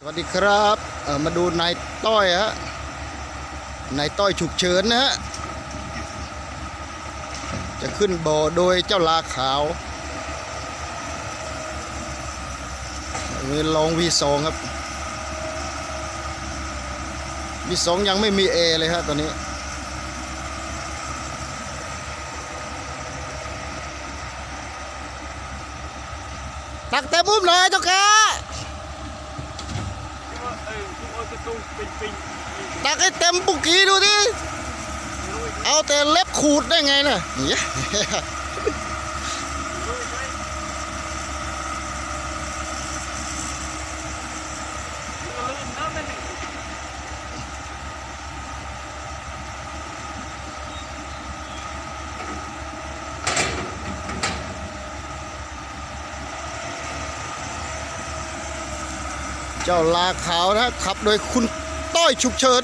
สวัสดีครับเอ่อมาดูนายต้อยฮะนายต้อยฉุกเฉินนะฮะจะขึ้นบ่อโดยเจ้าลาขาวเวลองวีสองครับวีสองยังไม่มีเอเลยฮะตอนนี้ตักเต็มมุมเลยเจ้าค่ะ เออทุกคนจะตู้ปิงปิง ตักให้เต็มปุกกี้ดูดิ เอาแต่เล็บขูดได้ไงน่ะเนี่ยเจ้าลาขาวนะขับโดยคุณ ต้อยฉุกเฉิน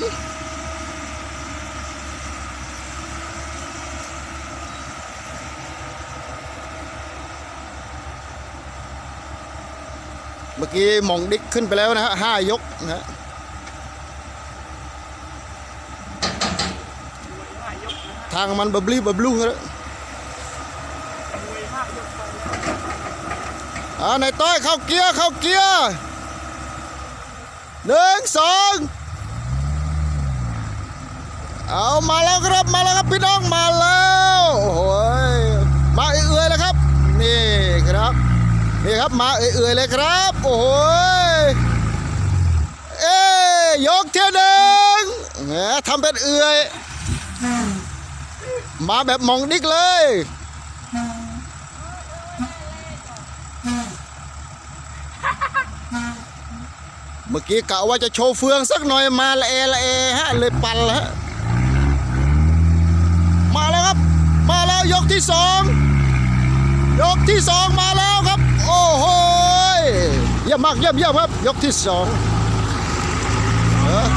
เมื่อกี้หมองดิกขึ้นไปแล้วนะฮะห้ายกนะฮะทางมันบับลี่บับลูแล้วมวยห้ายกไปอ่าในต้อยเข้าเกียร์เข้าเกียร์หนึ่งสอง เอามาแล้วครับมาแล้วครับพี่น้องมาแล้วโอ้โหยมาเอื่อยๆเลยครับ นี่ครับนี่ครับมาเอื่อยๆเลยครับ โอ้โหยเอ้ยกเที่ยวหนึ่งแหมทำเป็นเอื่อย มาแบบมองดิกเลยเมื่อกี้กะว่าจะโชว์เฟืองสักหน่อยมาละเอละเอฮะเลยปันละฮะมาแล้วครับ มาแล้วย กที่สองยกที่สองมาแล้วครับ โอ้โหเยี่ยมมากเยี่ยมเยี่ยมครับ ยกที่สองเออ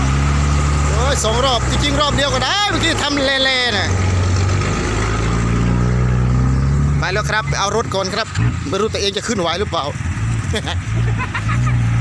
โอ้ยสองรอบจริงๆรอบเดียวก็ได้เมื่อกี้ทำเละๆนะไปแล้วครับไปเอารถก่อนครับไม่รู้ตัวเองจะขึ้นไหวหรือเปล่า